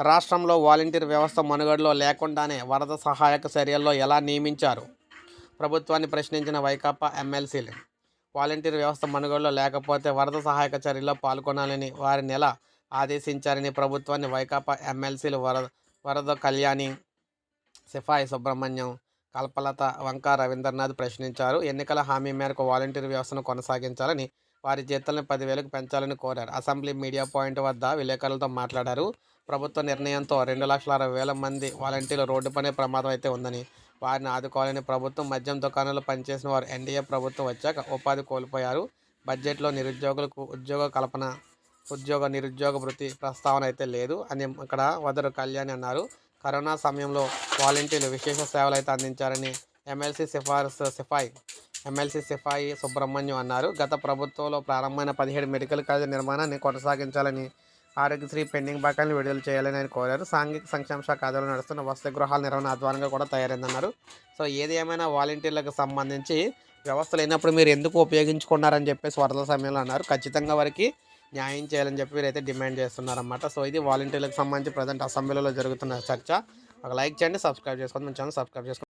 రాష్ట్రంలో వాలంటీర్ వ్యవస్థ మనుగడలో లేకుండానే వరద సహాయక చర్యల్లో ఎలా నియమించారు? ప్రభుత్వాన్ని ప్రశ్నించిన వైకాపా ఎమ్మెల్సీలు వాలంటీర్ వ్యవస్థ మనుగడలో లేకపోతే వరద సహాయక చర్యల్లో పాల్గొనాలని వారిని ఎలా ఆదేశించారని ప్రభుత్వాన్ని వైకాపా ఎమ్మెల్సీలు వరద వరద కళ్యాణి సిఫాయి సుబ్రహ్మణ్యం కల్పలత వంక రవీంద్రనాథ్ ప్రశ్నించారు. ఎన్నికల హామీ మేరకు వాలంటీర్ వ్యవస్థను కొనసాగించాలని వారి జీతాలను పదివేలకు పెంచాలని కోరారు. అసెంబ్లీ మీడియా పాయింట్ వద్ద విలేకరులతో మాట్లాడారు. ప్రభుత్వ నిర్ణయంతో రెండు లక్షల అరవై వేల మంది వాలంటీర్లు రోడ్డు పనే ప్రమాదం అయితే ఉందని వారిని ఆదుకోవాలని ప్రభుత్వం మద్యం దుకాణాలు పనిచేసిన వారు ఎన్డీఏ ప్రభుత్వం వచ్చాక ఉపాధి కోల్పోయారు. బడ్జెట్లో నిరుద్యోగులకు ఉద్యోగ కల్పన ఉద్యోగ నిరుద్యోగ వృత్తి ప్రస్తావన అయితే లేదు. అని ఇక్కడ వదరు కళ్యాణ్ అన్నారు. కరోనా సమయంలో వాలంటీర్లు విశేష సేవలు అయితే అందించారని ఎమ్మెల్సీ సిఫారసు సిఫాయి ఎమ్మెల్సీ సిఫాయి సుబ్రహ్మణ్యం అన్నారు. గత ప్రభుత్వంలో ప్రారంభమైన పదిహేడు మెడికల్ కాలేజీ నిర్మాణాన్ని కొనసాగించాలని ఆరోగ్యశ్రీ పెండింగ్ బకాయిలను విడుదల చేయాలని ఆయన కోరారు. సాంఘిక సంక్షేమ శాఖ ఆధ్వర్యంలో నడుస్తున్న వసతి గృహాల నిర్వహణ ఆధ్వర్యంగా కూడా తయారైందన్నారు. సో ఏది ఏమైనా వాలంటీర్లకు సంబంధించి వ్యవస్థ లేనప్పుడు మీరు ఎందుకు ఉపయోగించుకున్నారని చెప్పేసి వరదల సమయంలో అన్నారు. ఖచ్చితంగా వారికి న్యాయం చేయాలని చెప్పి వీరైతే డిమాండ్ చేస్తున్నారన్నమాట. సో ఇది వాలంటీర్లకు సంబంధించి ప్రజెంట్ అసెంబ్లీలో జరుగుతున్న చర్చ. ఒక లైక్ చేయండి సబ్స్క్రైబ్ చేసుకోండి. మన ఛానల్ సబ్స్క్రైబ్ చేసుకోండి.